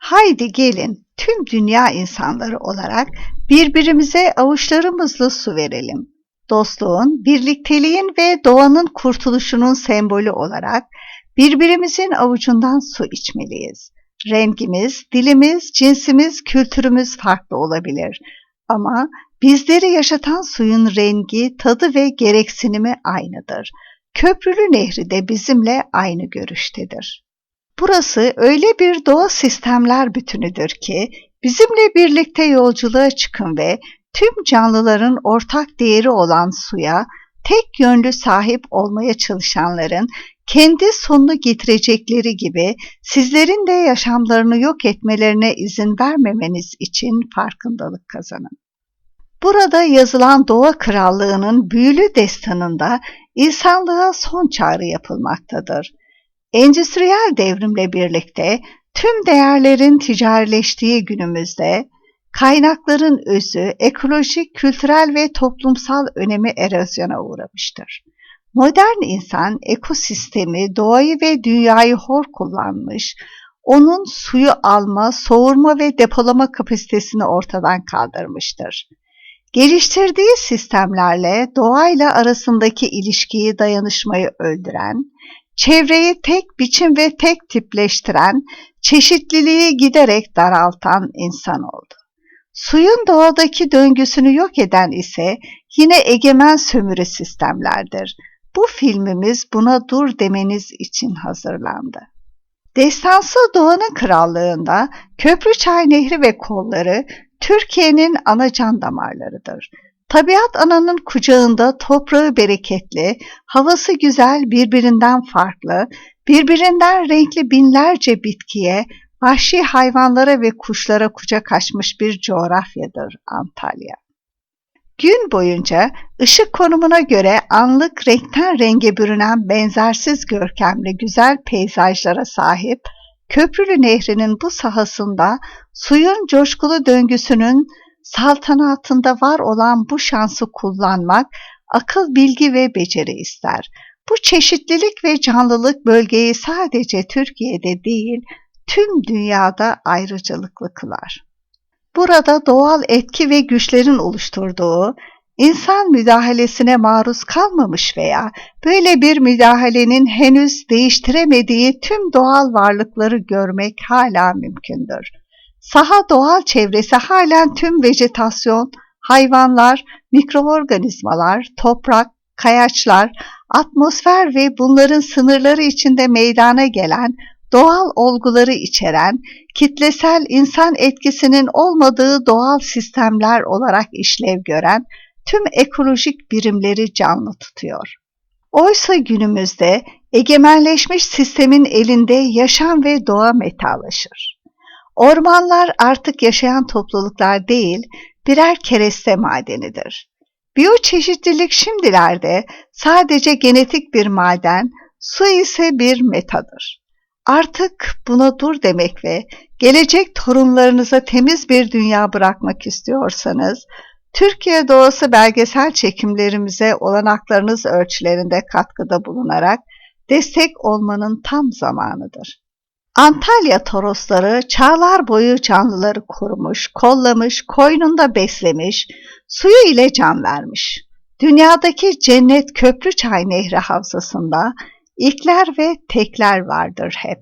Haydi gelin tüm dünya insanları olarak birbirimize avuçlarımızla su verelim. Dostluğun, birlikteliğin ve doğanın kurtuluşunun sembolü olarak birbirimizin avucundan su içmeliyiz. Rengimiz, dilimiz, cinsimiz, kültürümüz farklı olabilir. Ama bizleri yaşatan suyun rengi, tadı ve gereksinimi aynıdır. Köprülü Nehri de bizimle aynı görüştedir. Burası öyle bir doğa sistemler bütünüdür ki bizimle birlikte yolculuğa çıkın ve tüm canlıların ortak değeri olan suya tek yönlü sahip olmaya çalışanların kendi sonunu getirecekleri gibi sizlerin de yaşamlarını yok etmelerine izin vermemeniz için farkındalık kazanın. Burada yazılan Doğa Krallığı'nın büyülü destanında insanlığa son çağrı yapılmaktadır. Endüstriyel devrimle birlikte tüm değerlerin ticarileştiği günümüzde kaynakların özü, ekolojik, kültürel ve toplumsal önemi erozyona uğramıştır. Modern insan ekosistemi, doğayı ve dünyayı hor kullanmış, onun suyu alma, soğurma ve depolama kapasitesini ortadan kaldırmıştır. Geliştirdiği sistemlerle doğayla arasındaki ilişkiyi dayanışmayı öldüren, çevreyi tek biçim ve tek tipleştiren, çeşitliliği giderek daraltan insan oldu. Suyun doğadaki döngüsünü yok eden ise yine egemen sömürü sistemlerdir. Bu filmimiz buna dur demeniz için hazırlandı. Destansı Doğanın Krallığında Köprüçay Nehri ve kolları Türkiye'nin ana can damarlarıdır. Tabiat ananın kucağında toprağı bereketli, havası güzel, birbirinden farklı, birbirinden renkli binlerce bitkiye, vahşi hayvanlara ve kuşlara kucak açmış bir coğrafyadır Antalya. Gün boyunca ışık konumuna göre anlık renkten renge bürünen benzersiz görkemli güzel peyzajlara sahip Köprülü Nehri'nin bu sahasında suyun coşkulu döngüsünün saltanatında var olan bu şansı kullanmak akıl, bilgi ve beceri ister. Bu çeşitlilik ve canlılık bölgeyi sadece Türkiye'de değil, tüm dünyada ayrıcalıklı kılar. Burada doğal etki ve güçlerin oluşturduğu, insan müdahalesine maruz kalmamış veya böyle bir müdahalenin henüz değiştiremediği tüm doğal varlıkları görmek hala mümkündür. Saha doğal çevresi halen tüm vejetasyon, hayvanlar, mikroorganizmalar, toprak, kayaçlar, atmosfer ve bunların sınırları içinde meydana gelen doğal olguları içeren, kitlesel insan etkisinin olmadığı doğal sistemler olarak işlev gören tüm ekolojik birimleri canlı tutuyor. Oysa günümüzde egemenleşmiş sistemin elinde yaşam ve doğa metalaşır. Ormanlar artık yaşayan topluluklar değil, birer kereste madenidir. Biyoçeşitlilik şimdilerde sadece genetik bir maden, su ise bir metadır. Artık buna dur demek ve gelecek torunlarınıza temiz bir dünya bırakmak istiyorsanız, Türkiye doğası belgesel çekimlerimize olanaklarınız ölçülerinde katkıda bulunarak destek olmanın tam zamanıdır. Antalya Torosları çağlar boyu canlıları korumuş, kollamış, koynunda beslemiş, suyu ile can vermiş. Dünyadaki cennet Köprüçay Nehri havzasında ilkler ve tekler vardır hep.